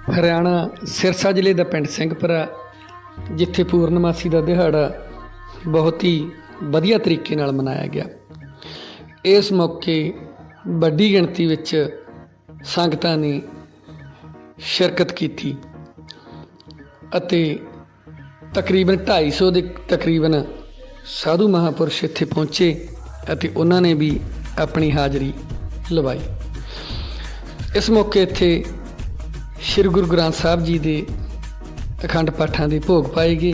ਹਰਿਆਣਾ ਸਿਰਸਾ ਜ਼ਿਲ੍ਹੇ ਦਾ ਪਿੰਡ ਸਿੰਘਪੁਰਾ, ਜਿੱਥੇ ਪੂਰਨਮਾਸੀ ਦਾ ਦਿਹਾੜਾ ਬਹੁਤ ਹੀ ਵਧੀਆ ਤਰੀਕੇ ਨਾਲ ਮਨਾਇਆ ਗਿਆ। ਇਸ ਮੌਕੇ ਵੱਡੀ ਗਿਣਤੀ ਵਿੱਚ ਸੰਗਤਾਂ ਨੇ ਸ਼ਿਰਕਤ ਕੀਤੀ ਅਤੇ ਤਕਰੀਬਨ 250 ਦੇ ਤਕਰੀਬਨ ਸਾਧੂ ਮਹਾਪੁਰਸ਼ ਇੱਥੇ ਪਹੁੰਚੇ ਅਤੇ ਉਹਨਾਂ ਨੇ ਵੀ ਆਪਣੀ ਹਾਜ਼ਰੀ ਲਵਾਈ। ਇਸ ਮੌਕੇ ਇੱਥੇ ਸ੍ਰੀ ਗੁਰੂ ਗ੍ਰੰਥ ਸਾਹਿਬ ਜੀ ਦੇ ਅਖੰਡ ਪਾਠਾਂ ਦੇ ਭੋਗ ਪਾਏ ਗਏ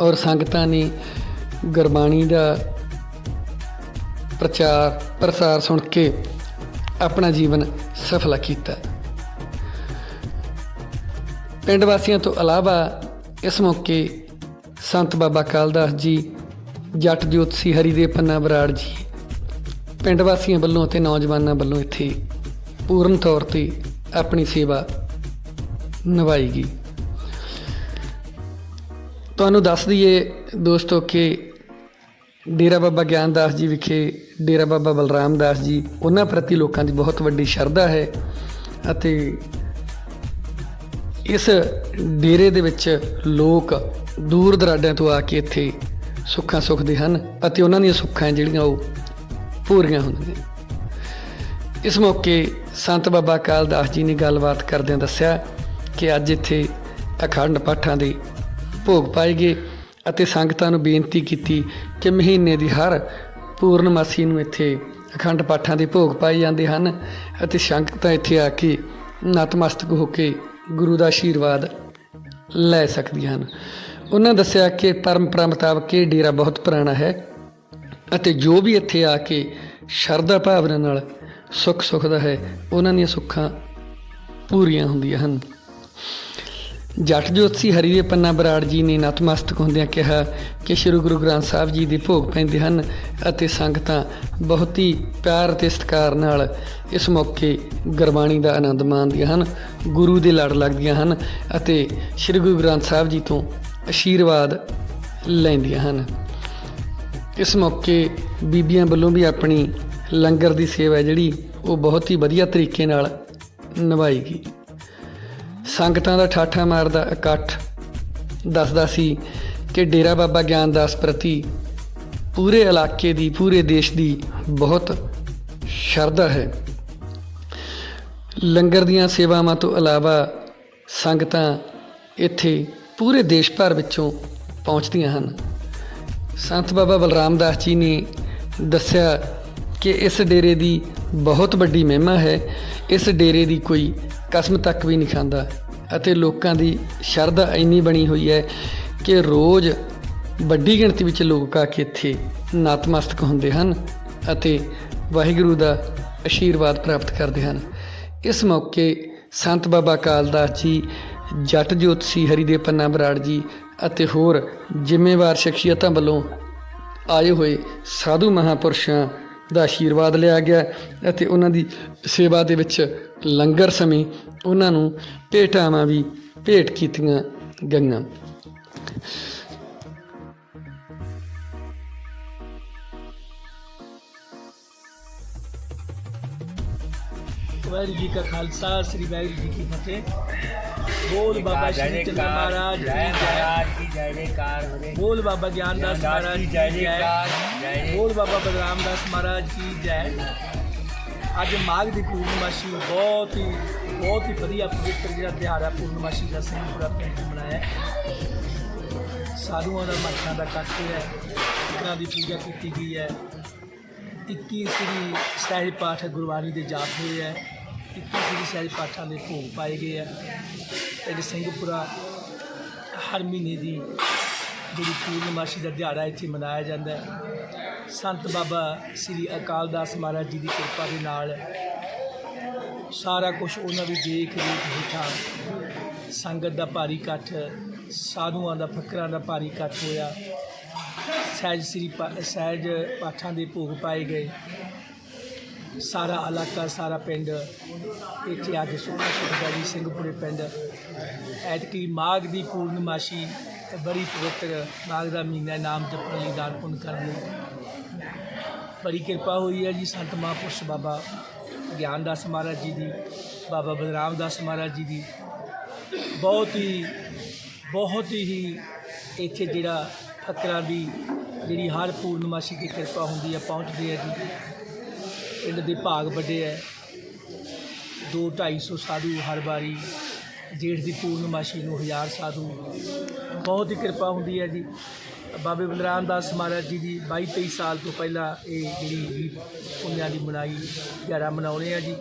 ਔਰ ਸੰਗਤਾਂ ਨੇ ਗੁਰਬਾਣੀ ਦਾ ਪ੍ਰਚਾਰ, ਪ੍ਰਸਾਰ ਸੁਣ ਕੇ ਆਪਣਾ ਜੀਵਨ ਸਫਲਾ ਕੀਤਾ। ਪਿੰਡ ਵਾਸੀਆਂ ਤੋਂ ਇਲਾਵਾ ਇਸ ਮੌਕੇ ਸੰਤ ਬਾਬਾ ਕਾਲਦਾਸ ਜੀ, ਜੱਟ ਜੋਤਸੀ ਹਰੀਦੇਵ ਪੰਨਾ ਬਰਾੜ ਜੀ, ਪਿੰਡ ਵਾਸੀਆਂ ਵੱਲੋਂ ਅਤੇ ਨੌਜਵਾਨਾਂ ਵੱਲੋਂ ਇੱਥੇ ਪੂਰਨ ਤੌਰ ਤੇ ਆਪਣੀ ਸੇਵਾ ਨਿਭਾਏਗੀ। ਤੁਹਾਨੂੰ ਦੱਸ ਦਈਏ ਦੋਸਤੋ ਕਿ ਡੇਰਾ ਬਾਬਾ ਗਿਆਨ ਦਾਸ ਜੀ ਵਿਖੇ, ਡੇਰਾ ਬਾਬਾ ਬਲਰਾਮ ਦਾਸ ਜੀ, ਉਹਨਾਂ ਪ੍ਰਤੀ ਲੋਕਾਂ ਦੀ ਬਹੁਤ ਵੱਡੀ ਸ਼ਰਧਾ ਹੈ ਅਤੇ ਇਸ ਡੇਰੇ ਦੇ ਵਿੱਚ ਲੋਕ ਦੂਰ ਦਰਾਡਿਆਂ ਤੋਂ ਆ ਕੇ ਇੱਥੇ ਸੁੱਖਾਂ ਸੁੱਖਦੇ ਹਨ ਅਤੇ ਉਹਨਾਂ ਦੀਆਂ ਸੁੱਖਾਂ ਜਿਹੜੀਆਂ ਉਹ ਪੂਰੀਆਂ ਹੁੰਦੀਆਂ। ਇਸ ਮੌਕੇ ਸੰਤ ਬਾਬਾ ਕਾਲਦਾਸ ਜੀ ਨੇ ਗੱਲਬਾਤ ਕਰਦਿਆਂ ਦੱਸਿਆ ਕਿ ਅੱਜ ਇੱਥੇ ਅਖੰਡ ਪਾਠਾਂ ਦੇ ਭੋਗ ਪਾਏ ਗਏ ਅਤੇ ਸੰਗਤਾਂ ਨੂੰ ਬੇਨਤੀ ਕੀਤੀ ਕਿ ਮਹੀਨੇ ਦੀ ਹਰ ਪੂਰਨਮਾਸੀ ਨੂੰ ਇੱਥੇ ਅਖੰਡ ਪਾਠਾਂ ਦੇ ਭੋਗ ਪਾਏ ਜਾਂਦੇ ਹਨ ਅਤੇ ਸੰਗਤਾਂ ਇੱਥੇ ਆ ਕੇ ਨਤਮਸਤਕ ਹੋ ਕੇ ਗੁਰੂ ਦਾ ਆਸ਼ੀਰਵਾਦ ਲੈ ਸਕਦੀਆਂ ਹਨ। ਉਹਨਾਂ ਦੱਸਿਆ ਕਿ ਪਰੰਪਰਾ ਮੁਤਾਬਕ ਇਹ ਡੇਰਾ ਬਹੁਤ ਪੁਰਾਣਾ ਹੈ ਅਤੇ ਜੋ ਵੀ ਇੱਥੇ ਆ ਕੇ ਸ਼ਰਧਾ ਭਾਵਨਾ ਨਾਲ ਸੁੱਖ ਸੁੱਖ ਦਾ ਹੈ, ਉਹਨਾਂ ਦੀਆਂ ਸੁੱਖਾਂ ਪੂਰੀਆਂ ਹੁੰਦੀਆਂ ਹਨ। ਜੱਟ ਜੋਤਸੀ ਹਰੀ ਦੇ ਪੰਨਾ ਬਰਾੜ ਜੀ ਨੇ ਨਤਮਸਤਕ ਹੁੰਦਿਆਂ ਕਿਹਾ ਕਿ ਸ੍ਰੀ ਗੁਰੂ ਗ੍ਰੰਥ ਸਾਹਿਬ ਜੀ ਦੇ ਭੋਗ ਪੈਂਦੇ ਹਨ ਅਤੇ ਸੰਗਤਾਂ ਬਹੁਤ ਹੀ ਪਿਆਰ ਅਤੇ ਸਤਿਕਾਰ ਨਾਲ ਇਸ ਮੌਕੇ ਗੁਰਬਾਣੀ ਦਾ ਆਨੰਦ ਮਾਣਦੀਆਂ ਹਨ, ਗੁਰੂ ਦੇ ਲੜ ਲੱਗਦੀਆਂ ਹਨ ਅਤੇ ਸ੍ਰੀ ਗੁਰੂ ਗ੍ਰੰਥ ਸਾਹਿਬ ਜੀ ਤੋਂ ਆਸ਼ੀਰਵਾਦ ਲੈਂਦੀਆਂ ਹਨ। ਇਸ ਮੌਕੇ ਬੀਬੀਆਂ ਵੱਲੋਂ ਵੀ ਆਪਣੀ ਲੰਗਰ ਦੀ ਸੇਵਾ ਜਿਹੜੀ, ਉਹ ਬਹੁਤ ਹੀ ਵਧੀਆ ਤਰੀਕੇ ਨਾਲ ਨਿਭਾਈ ਗਈ ਸੰਗਤਾਂ ਦਾ ਠਾਠਾ ਮਾਰਦਾ ਇਕੱਠ, ਦੱਸਦਾ ਸੀ ਕਿ ਡੇਰਾ ਬਾਬਾ ਗਿਆਨਦਾਸ ਪ੍ਰਤੀ ਪੂਰੇ ਇਲਾਕੇ ਦੀ, ਪੂਰੇ ਦੇਸ਼ ਦੀ ਬਹੁਤ ਸ਼ਰਧਾ ਹੈ। ਲੰਗਰ ਦੀਆਂ ਸੇਵਾਵਾਂ ਤੋਂ ਇਲਾਵਾ ਸੰਗਤਾਂ ਇੱਥੇ ਪੂਰੇ ਦੇਸ਼ ਭਰ ਵਿੱਚੋਂ ਪਹੁੰਚਦੀਆਂ ਹਨ। ਸੰਤ ਬਾਬਾ ਬਲਰਾਮ ਦਾਸ ਜੀ ਨੇ ਦੱਸਿਆ ਕਿ ਇਸ ਡੇਰੇ ਦੀ ਬਹੁਤ ਵੱਡੀ ਮਹਿਮਾ ਹੈ। ਇਸ ਡੇਰੇ ਦੀ ਕੋਈ ਕਸਮ ਤੱਕ ਵੀ ਨਹੀਂ ਖਾਂਦਾ ਅਤੇ ਲੋਕਾਂ ਦੀ ਸ਼ਰਧਾ ਇੰਨੀ ਬਣੀ ਹੋਈ ਹੈ ਕਿ ਰੋਜ਼ ਵੱਡੀ ਗਿਣਤੀ ਵਿੱਚ ਲੋਕ ਆ ਕੇ ਇੱਥੇ ਨਤਮਸਤਕ ਹੁੰਦੇ ਹਨ ਅਤੇ ਵਾਹਿਗੁਰੂ ਦਾ ਆਸ਼ੀਰਵਾਦ ਪ੍ਰਾਪਤ ਕਰਦੇ ਹਨ। ਇਸ ਮੌਕੇ ਸੰਤ ਬਾਬਾ ਕਾਲਦਾਸ ਜੀ, ਜੱਟ ਜੋਤਸੀ ਹਰੀਦੇਵ ਪੰਨਾ ਬਰਾੜ ਜੀ ਅਤੇ ਹੋਰ ਜ਼ਿੰਮੇਵਾਰ ਸ਼ਖਸੀਅਤਾਂ ਵੱਲੋਂ ਆਏ ਹੋਏ ਸਾਧੂ ਮਹਾਪੁਰਸ਼ਾਂ ਦਾ ਆਸ਼ੀਰਵਾਦ ਲਿਆ ਗਿਆ ਅਤੇ ਉਹਨਾਂ ਦੀ ਸੇਵਾ ਦੇ ਵਿੱਚ ਲੰਗਰ ਸਮੇਂ ਉਹਨਾਂ ਨੂੰ ਭੇਟਾਵਾਂ ਵੀ ਭੇਟ ਕੀਤੀਆਂ ਗਈਆਂ। ਵਾਹਿਗੁਰੂ ਜੀ ਕਾ ਖਾਲਸਾ ਸ੍ਰੀ ਵਾਹਿਗੁਰੂ ਜੀ ਕੀ ਫਤਿਹ। ਬੋਲ ਬਾਬਾ ਸ਼੍ਰੀ ਚੰਦਰ ਮਹਾਰਾਜ ਜੈ ਜੈ ਜੈ। ਜੈਕਾਰ ਹੋਵੇ ਬੋਲ ਬਾਬਾ ਗਿਆਨਦਾਸ ਮਹਾਰਾਜ ਜੀ ਜੈ ਜੈ। ਜੈਕਾਰ ਜੈ ਬੋਲ ਬਾਬਾ ਬਲਰਾਮ ਦਾਸ ਮਹਾਰਾਜ ਕੀ ਜੈ। ਅੱਜ ਮਾਘ ਦੀ ਪੂਰਨਮਾਸ਼ੀ ਬਹੁਤ ਹੀ ਬਹੁਤ ਹੀ ਵਧੀਆ ਪਵਿੱਤਰ ਜਿਹੜਾ ਤਿਉਹਾਰ ਹੈ ਪੂਰਨਮਾਸ਼ੀ ਦਾ ਸਿੰਘ ਪੂਰਾ ਪਿੰਡ ਮਨਾਇਆ। ਸਾਧੂਆਂ ਦਾ ਮੱਠਾਂ ਦਾ ਇਕੱਠ ਹੈ ਇਕਰਾਂ ਦੀ ਪੂਜਾ ਕੀਤੀ ਗਈ ਹੈ। 21 ਸ੍ਰੀ ਸਹਿਜ ਪਾਠ ਗੁਰਬਾਣੀ ਦੇ ਜਾਪ ਹੋਏ ਹੈ। 21 ਸ੍ਰੀ ਸਹਿਜ ਪਾਠਾਂ ਦੇ ਭੋਗ ਪਾਏ ਗਏ ਹੈ ਪਿੰਡ ਸਿੰਘਪੁਰਾ ਹਰ ਮਹੀਨੇ ਦੀ ਜਿਹੜੀ ਪੂਰਨਮਾਸ਼ੀ ਦਾ ਦਿਹਾੜਾ ਇੱਥੇ ਮਨਾਇਆ ਜਾਂਦਾ ਹੈ। ਸੰਤ ਬਾਬਾ ਸ੍ਰੀ ਅਕਾਲ ਦਾਸ ਮਹਾਰਾਜ ਜੀ ਦੀ ਕਿਰਪਾ ਦੇ ਨਾਲ ਸਾਰਾ ਕੁਝ ਉਹਨਾਂ ਦੀ ਦੇਖ ਰੇਖ ਹੇਠਾਂ ਸੰਗਤ ਦਾ ਭਾਰੀ ਇਕੱਠ, ਸਾਧੂਆਂ ਦਾ, ਫਕਰਾਂ ਦਾ ਭਾਰੀ ਇਕੱਠ ਹੋਇਆ। ਸਹਿਜ ਸ੍ਰੀ ਪਾ- ਸਹਿਜ ਪਾਠਾਂ ਦੇ ਭੋਗ ਪਾਏ ਗਏ। ਸਾਰਾ ਇਲਾਕਾ, ਸਾਰਾ ਪਿੰਡ ਇੱਥੇ ਅੱਜ ਕੇ ਸੁੱਖਾ ਸੁਖਦਾ ਜੀ ਸਿੰਘਪੁਰੇ ਪਿੰਡ। ਐਤਕੀ ਮਾਘ ਦੀ ਪੂਰਨਮਾਸ਼ੀ ਤੇ ਬੜੀ ਪਵਿੱਤਰ ਮਾਘ ਦਾ ਮਹੀਨਾ ਨਾਮ ਜਪਣ ਲਈ ਦਾਨ ਪੁੰਨ ਕਰਨ ਲਈ। ਬੜੀ ਕਿਰਪਾ ਹੋਈ ਹੈ ਜੀ ਸੰਤ ਮਹਾਂਪੁਰਸ਼ ਬਾਬਾ ਗਿਆਨਦਾਸ ਮਹਾਰਾਜ ਜੀ ਦੀ, ਬਾਬਾ ਬਲਰਾਮ ਦਾਸ ਮਹਾਰਾਜ ਜੀ ਦੀ। ਬਹੁਤ ਹੀ ਬਹੁਤ ਹੀ ਇੱਥੇ ਜਿਹੜਾ ਫਕਰਾਂ ਦੀ ਜਿਹੜੀ ਹਰ ਪੂਰਨਮਾਸ਼ੀ ਦੀ ਕਿਰਪਾ ਹੁੰਦੀ ਹੈ, ਪਹੁੰਚਦੀ ਹੈ ਜੀ। ਪਿੰਡ ਦੇ ਭਾਗ ਵੱਡੇ ਹੈ। ਦੋ 250 ਸਾਧੂ ਹਰ ਵਾਰੀ ਜੇਠ ਦੀ ਪੂਰਨਮਾਸ਼ੀ ਨੂੰ ਹਜ਼ਾਰ ਸਾਧੂ। ਬਹੁਤ ਹੀ ਕਿਰਪਾ ਹੁੰਦੀ ਹੈ ਜੀ। ਬਾਬੇ ਬਲਰਾਮ ਦਾਸ ਮਹਾਰਾਜ ਜੀ ਦੀ 22 23 ਸਾਲ ਤੋਂ ਪਹਿਲਾਂ ਇਹ ਜਿਹੜੀ ਪੁੰਨਿਆਂ ਦੀ ਮਨਾਈ 11 ਮਨਾਉਣੇ ਆ ਜੀ।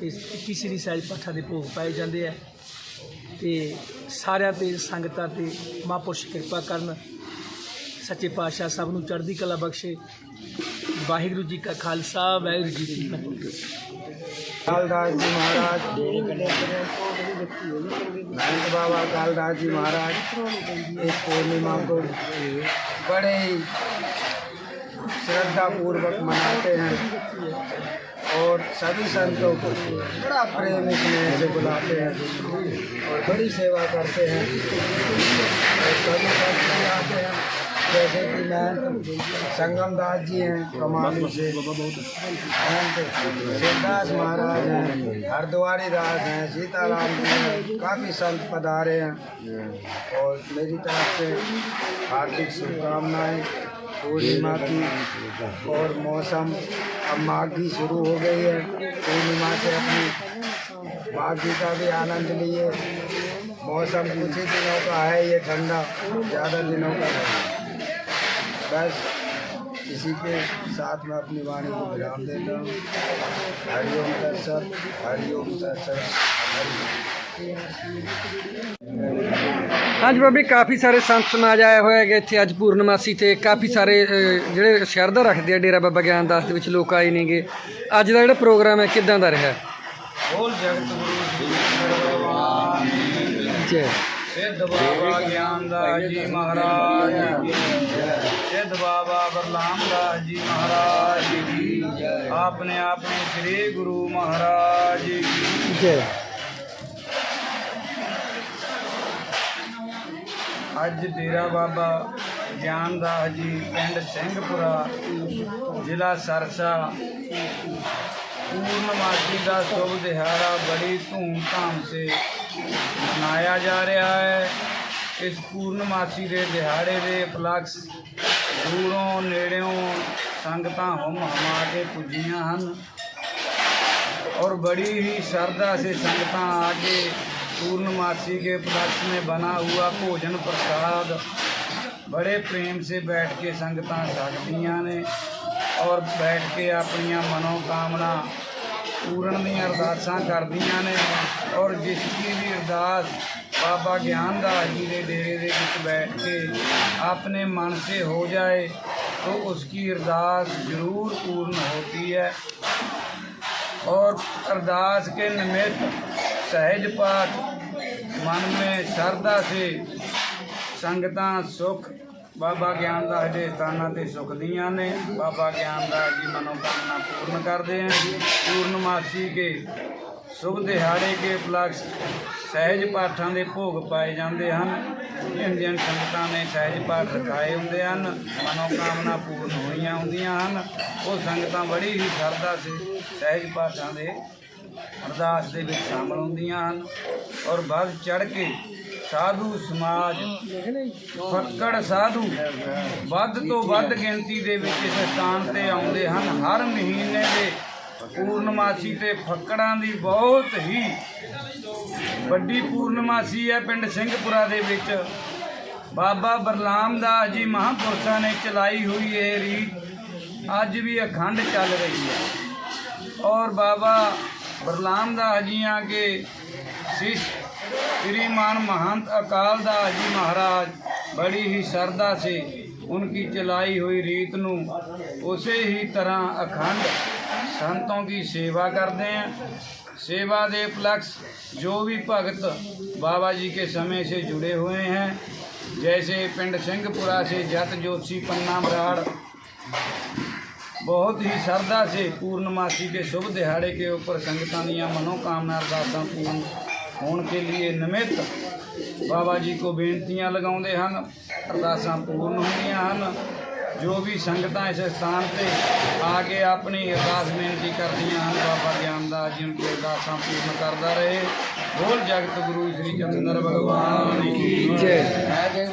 ਤੇ 21 ਸ੍ਰੀ ਸਾਹਿਬ ਪਾਠਾਂ ਦੇ ਭੋਗ ਪਾਏ ਜਾਂਦੇ ਆ। ਤੇ ਸਾਰਿਆਂ ਤੇ ਸੰਗਤਾਂ ਤੇ ਮਹਾਂਪੁਰਸ਼ ਕਿਰਪਾ ਕਰਨ। ਸੱਚੇ ਪਾਤਸ਼ਾਹ ਸਭ ਨੂੰ ਚੜ੍ਹਦੀ ਕਲਾ ਬਖਸ਼ੇ। ਵਾਹਿਗੁਰੂ ਜੀ ਕਾ ਖਾਲਸਾ ਵਾਹਿਗੁਰੂ ਜੀ ਕੀ ਫਤਿਹ कालदास जी महाराज महंत बाबा कालदास जी महाराज इस पूर्णिमा को बड़े ही श्रद्धा पूर्वक मनाते हैं और सभी संतों को बड़ा प्रेम स्नेह से बुलाते हैं। और बड़ी सेवा करते हैं। और सभी संत भी आते हैं। जैसे कि मैं, संगम दास जी हैं कमाली से। शिवदास महाराज हैं, हरद्वारी दास हैं, सीताराम जी हैं, काफ़ी संत पधारे हैं। और मेरी तरफ़ से हार्दिक शुभकामनाएँ। पूर्णिमा की और मौसम अब माघ की शुरू हो गई है। पूर्णिमा से अपनी माघ जी का भी आनंद लिए। मौसम कुछ ही दिनों का है, ये ठंडा, ज़्यादा दिनों का नहीं। बस इसी के साथ मैं अपनी वाणी को विराम देता हूँ। हरिओम सर हरिओम सर हरि ਅੱਜ ਬਾਬੇ ਕਾਫੀ ਸਾਰੇ ਸੰਤ ਸਮਾਜ ਆਇਆ ਹੋਇਆ ਹੈਗੇ ਇੱਥੇ ਅੱਜ ਪੂਰਨਮਾਸੀ ਤੇ। ਕਾਫੀ ਸਾਰੇ ਜਿਹੜੇ ਸ਼ਰਧਾ ਰੱਖਦੇ ਆ ਡੇਰਾ ਬਾਬਾ ਗਿਆਨ ਦਾਸ ਦੇ ਵਿੱਚ ਲੋਕ ਆਏ ਨੇਗੇ। ਅੱਜ ਦਾ ਜਿਹੜਾ ਪ੍ਰੋਗਰਾਮ ਹੈ ਕਿੱਦਾਂ ਦਾ ਰਿਹਾ? ਬੋਲ ਜਗਤ ਗੁਰੂ ਅੱਜ ਡੇਰਾ ਬਾਬਾ ਗਿਆਨਦਾਸ ਜੀ ਪਿੰਡ ਸਿੰਘਪੁਰਾ ਜ਼ਿਲ੍ਹਾ ਸਰਸਾ ਪੂਰਨਮਾਸ਼ੀ ਦਾ ਸ਼ੁਭ ਦਿਹਾੜਾ ਬੜੀ ਧੂਮ-ਧਾਮ ਸੇ ਮਨਾਇਆ ਜਾ ਰਿਹਾ ਹੈ ਇਸ ਪੂਰਨਮਾਸ਼ੀ ਦੇ ਦਿਹਾੜੇ ਦੇ ਉਪਲਕਸ਼ ਦੂਰੋਂ ਨੇੜਿਓਂ ਸੰਗਤਾਂ ਹੁਮ ਹਮਾ ਕੇ ਪੁੱਜੀਆਂ ਹਨ और बड़ी ही श्रद्धा से संगतां आके पूर्णमासी के पक्ष में बना हुआ भोजन प्रसाद। बड़े प्रेम से बैठ के संगत सकदियाँ ने और बैठ के अपन मनोकामना पूर्ण दी अरदासा कर दया ने और जिसकी भी अरदास बाबा ज्ञान दास जी के डेरे के बैठ के अपने मन से हो जाए तो उसकी अरदास ज़रूर पूर्ण होती है। और अरदास के निमित्त ਸਹਿਜ ਪਾਠ, ਮਨ ਮੇ ਸਰਦਾ ਸੀ। ਸੰਗਤਾਂ ਸੁਖ, ਬਾਬਾ ਗਿਆਨ ਦਾ ਦੇ ਸਥਾਨਾਂ ਤੇ ਸੁਖ ਦੀਆਂ ਨੇ। ਬਾਬਾ ਗਿਆਨ ਦਾ ਜੀ ਮਨੋਕਾਮਨਾ ਪੂਰਨ ਕਰਦੇ ਹਨ ਪੂਰਨਮਾਸੀ ਕੇ ਸੁਭ ਦਿਹਾੜੇ ਕੇ ਉਪਲਕਸ਼ ਸਹਿਜ ਪਾਠਾਂ ਦੇ ਭੋਗ ਪਾਏ ਜਾਂਦੇ ਹਨ। ਇੰਡੀਅਨ ਸੰਗਤਾਂ ਨੇ ਸਹਿਜ ਪਾਠ ਰਖਾਏ ਹੁੰਦੇ ਹਨ, ਮਨੋਕਾਮਨਾ ਪੂਰਨ ਹੋਈਆਂ ਹੁੰਦੀਆਂ ਹਨ। ਉਹ ਸੰਗਤਾਂ ਬੜੀ ਹੀ ਸਰਦਾ ਸੀ ਸਹਿਜ ਪਾਠਾਂ ਦੇ ਅਰਦਾਸ ਦੇ ਵਿੱਚ ਸ਼ਾਮਲ ਹੁੰਦੀਆਂ ਹਨ ਔਰ ਵੱਧ ਚੜ ਕੇ ਸਾਧੂ ਸਮਾਜ ਫੱਕੜ ਸਾਧੂ ਵੱਧ ਤੋਂ ਵੱਧ ਗਿਣਤੀ ਦੇ ਵਿੱਚ ਇਸ ਸਥਾਨ ਤੇ ਆਉਂਦੇ ਹਨ। ਹਰ ਮਹੀਨੇ ਦੇ ਪੂਰਨਮਾਸੀ ਤੇ ਫੱਕੜਾਂ ਦੀ ਬਹੁਤ ਹੀ ਵੱਡੀ ਪੂਰਨਮਾਸੀ ਹੈ ਪਿੰਡ ਸਿੰਘਪੁਰਾ ਦੇ ਵਿੱਚ। ਬਾਬਾ ਬਰਲਾਮ ਦਾਸ ਜੀ ਮਹਾਂਪੁਰਸ਼ਾਂ ਨੇ ਚਲਾਈ ਹੋਈ ਇਹ ਰੀਤ ਅੱਜ ਵੀ ਅਖੰਡ ਚੱਲ ਰਹੀ ਹੈ। ਔਰ ਬਾਬਾ और बाबा बरलाम दास जी के शिष्य श्रीमान महंत अकाल दास जी महाराज बड़ी ही श्रद्धा से उनकी चलाई हुई रीत ਨੂੰ ਉਸੇ ਹੀ ਤਰ੍ਹਾਂ ਅਖੰਡ ਸੰਤों की सेवा करते हैं सेवा ਦੇ उपलक्ष जो भी भगत बाबा जी के समय से जुड़े हुए हैं जैसे पिंड सिंहपुरा से जत जोशी पन्ना बराड़ बहुत ही श्रद्धा से पूर्णमासी के शुभ दिहाड़े के ऊपर संगतां ਦੀਆਂ मनोकामना ਅਰਦਾਸਾਂ ਪੂਰਨ ਹੋਣ ਕੇ लिए ਨਿਮਿਤ ਬਾਬਾ ਜੀ ਕੋ ਬੇਨਤੀਆਂ ਲਗਾਉਂਦੇ ਹਨ ਅਰਦਾਸਾਂ ਪੂਰਨ ਹੁੰਦੀਆਂ ਹਨ ਜੋ ਵੀ ਸੰਗਤਾਂ ਇਸ ਸਥਾਨ ਤੇ ਆ ਕੇ ਆਪਣੀ ਅਰਦਾਸ ਬੇਨਤੀ ਕਰਦੀਆਂ ਹਨ ਬਾਬਾ ਗਿਆਨਦਾਸ ਜੀ ਨੂੰ ਅਰਦਾਸਾਂ ਪੂਰਨ ਕਰਦਾ ਰਹੇ ਬੋਲ ਜਗਤ ਗੁਰੂ ਸ੍ਰੀ ਚੰਦਰ ਭਗਵਾਨ ਕੀ ਜੈ ਜੈ ਜੈ